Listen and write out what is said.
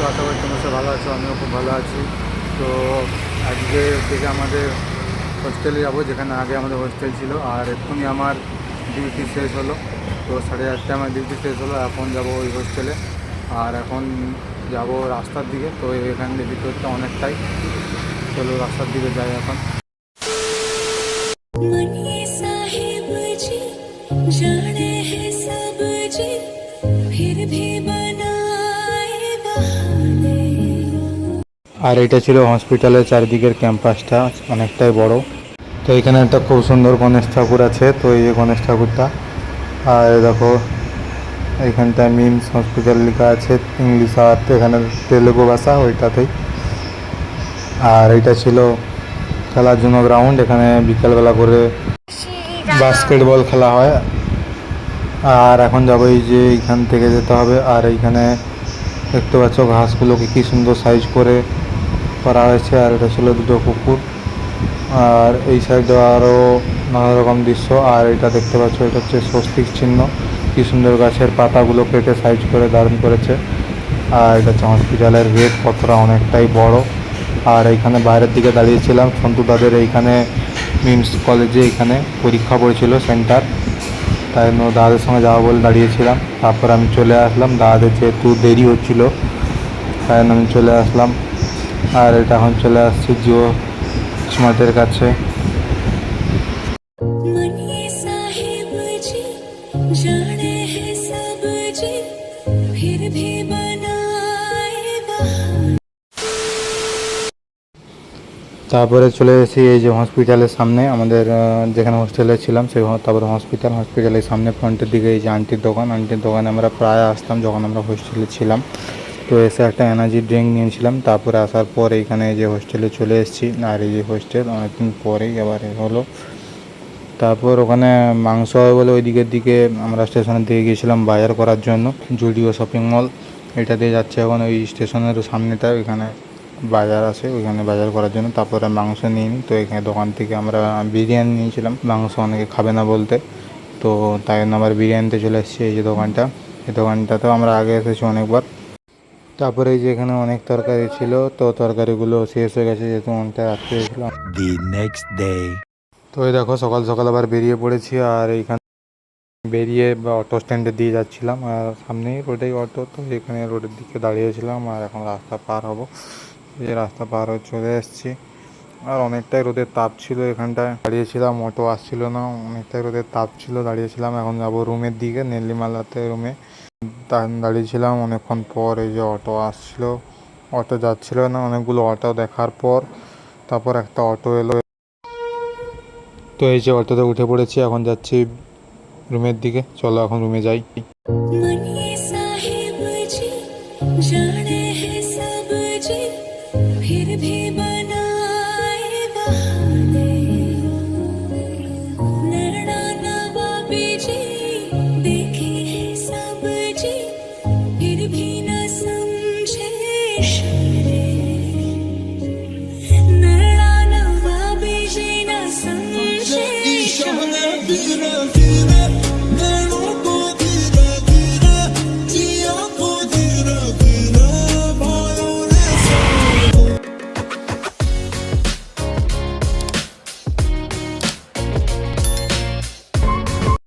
তো আশা করি তোমরা সব ভালো আছো আমিও খুব ভালো আছি তো আজকে থেকে আমাদের হোস্টেলে যাবো যেখানে আগে আমাদের হোস্টেল ছিল আর এক্ষুনি আমার ডিউটি শেষ হলো তো সাড়ে চারটে আমার ডিউটি শেষ হলো এখন যাব ওই হোস্টেলে আর এখন যাব রাস্তার দিকে তো এখান থেকে ভিতরটা অনেকটাই চলো রাস্তার দিকে যাই এখন मनी साहिब जी जाने हैं सब जी फिर भी আর এটা ছিল হসপিটালের চারিদিকের ক্যাম্পাসটা অনেকটাই বড়। তো এখানে একটা খুব সুন্দর গণেশ ঠাকুর আছে, তো এই যে গণেশ ঠাকুরটা। আর দেখো, এইখানটায় মিমস হসপিটাল লেখা আছে ইংলিশ আর এখানে তেলেগু ভাষা ওইটাতেই। আর এটা ছিল খেলার জন্য গ্রাউন্ড এখানে বিকালবেলা করে বাস্কেটবল খেলা হয়। আর এখন যাব এই যে এইখান থেকে যেতে হবে, আর এইখানে দেখতে পাচ্ছ ঘাসগুলোকে কী সুন্দর সাইজ করে করা হয়েছে আর এটা ছিল দুটো কুকুর আর এই সাইডে আরও নানা রকম দৃশ্য। আর এটা দেখতে পাচ্ছ, এটা হচ্ছে স্বস্তিক চিহ্ন। কি সুন্দর গাছের পাতাগুলো কেটে সাইজ করে দারুণ করেছে। আর এটা হচ্ছে হসপিটালের গেট, কতটা অনেকটাই বড়। আর এইখানে বাইরের দিকে দাঁড়িয়েছিলাম। সন্তু তাদের এইখানে মিমস কলেজে এখানে পরীক্ষা পড়েছিল, সেন্টার। তাই জন্য দাদাদের সঙ্গে যাওয়া বলে দাঁড়িয়েছিলাম। তারপর আমি চলে আসলাম। দাদাদের যেহেতু দেরি হচ্ছিল, তাই আমি চলে আসলাম। আর এটা এখন চলে আসছি জিও স্মার্টের কাছে। তারপরে চলে এসেছি এই যে হসপিটালের সামনে আমাদের যেখানে হোস্টেলে ছিলাম সেই তারপরে হসপিটাল হসপিটালের সামনে ফ্রন্টের দিকে এই যে আন্টির দোকান। আন্টির দোকানে আমরা প্রায় আসতাম যখন আমরা হোস্টেলে ছিলাম। তো এসে একটা এনার্জি ড্রিঙ্ক নিয়েছিলাম। তারপরে আসার পর এইখানে যে হোস্টেলে চলে এসেছি। আর এই যে হোস্টেল অনেকদিন পরেই আবার এ হলো। তারপর ওখানে মাংস হয় বলে ওই দিকের দিকে আমরা স্টেশনের দিকে গিয়েছিলাম বাজার করার জন্য। জুডিও শপিং মল এটা দিয়ে যাচ্ছে এখন ওই স্টেশনের সামনেটা। ওইখানে বাজার আছে, ওইখানে বাজার করার জন্য। তারপরে মাংস নিয়ে নিই তো এখানে দোকান থেকে আমরা বিরিয়ানি নিয়েছিলাম। মাংস অনেকে খাবে না বলতে। তো তাই জন্য আবার বিরিয়ানিতে চলে এসেছি এই যে দোকানটা। এই দোকানটাতেও আমরা আগে এসেছি অনেকবার। তারপরে যে এখানে অনেক তরকারি ছিল তো তরকারিগুলো শেষ হয়ে গেছে যেহেতু অনেকটা রাত্রি হয়েছিল the next day. তো এই দেখো সকাল সকাল আবার বেরিয়ে পড়েছি আর এইখানে বেরিয়ে বা অটো স্ট্যান্ডে দিয়ে যাচ্ছিলাম আর সামনেই রোডেই অটো তো এখানে রোডের দিকে দাঁড়িয়েছিলাম আর এখন রাস্তা পার হব। এই যে রাস্তা পার হয়ে চলে এসেছি। আর অনেকটাই রোদের তাপ ছিল এখানটায়। দাঁড়িয়েছিলাম অটো আসছিল না অনেকটাই রোদের তাপ ছিল দাঁড়িয়েছিলাম। এখন যাব রুমের দিকে নেল্লিমালাতে রুমে দাঁড়িয়েছিলাম অনেকক্ষণ পর এই যে অটো আসছিল। অটো যাচ্ছিল না, অনেকগুলো অটো দেখার পর তারপর একটা অটো এলো। তো এই যে অটোতে উঠে পড়েছি, এখন যাচ্ছি রুমের দিকে। চলো এখন রুমে যাই।